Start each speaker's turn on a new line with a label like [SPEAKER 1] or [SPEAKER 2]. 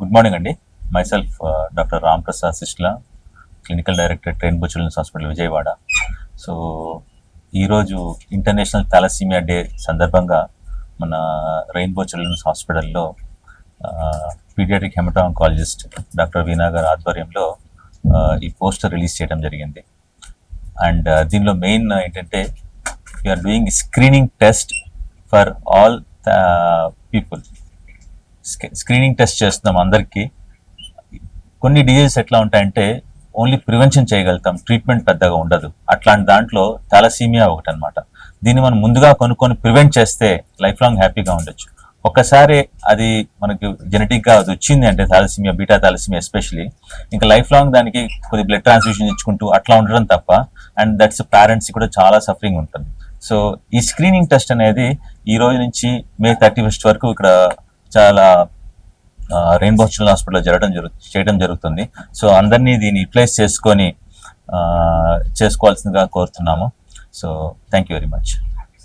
[SPEAKER 1] Good morning అండి. Myself doctor Ram Prasad Sisla clinical director train children's hospital Vijayawada so ఈరోజు international thalassemia day సందర్భంగా మన rainbow children's హాస్పిటల్లో paediatric హెమటాంకాలజిస్ట్ doctor Veena గారి ఆధ్వర్యంలో ఈ పోస్టర్ రిలీజ్ చేయడం జరిగింది. అండ్ దీనిలో మెయిన్ ఏంటంటే you are doing screening test for all people screening test చేస్తున్నాం అందరికీ. కొన్ని డిజీజెస్ ఎట్లా ఉంటాయంటే ఓన్లీ ప్రివెన్షన్ చేయగలుగుతాం ట్రీట్మెంట్ పెద్దగా ఉండదు. అట్లాంటి దాంట్లో థాలసీమియా ఒకటి అనమాట దీన్ని మనం ముందుగా కొనుక్కొని ప్రివెంట్ చేస్తే లైఫ్ లాంగ్ హ్యాపీగా ఉండొచ్చు. ఒక్కసారి అది మనకి జెనెటిక్గా అది వచ్చింది అంటే థాలసీమియా బీటా థాలసీమియా ఎస్పెషలీ ఇంకా లైఫ్ లాంగ్ దానికి కొద్ది బ్లడ్ ట్రాన్స్ఫ్యూషన్ ఇచ్చుకుంటూ అట్లా ఉండడం తప్ప అండ్ దట్స్ పేరెంట్స్ కూడా చాలా సఫరింగ్ ఉంటుంది. సో ఈ స్క్రీనింగ్ టెస్ట్ అనేది ఈ రోజు నుంచి మే థర్టీ ఫస్ట్ వరకు ఇక్కడ చాలా రెయిన్బో చిల్డ్రన్ హాస్పిటల్లో జరగడం జరుగు చేయడం జరుగుతుంది. సో అందరినీ దీన్ని యూటిలైజ్ చేసుకొని చేసుకోవాల్సిందిగా కోరుతున్నాము. So thank you very much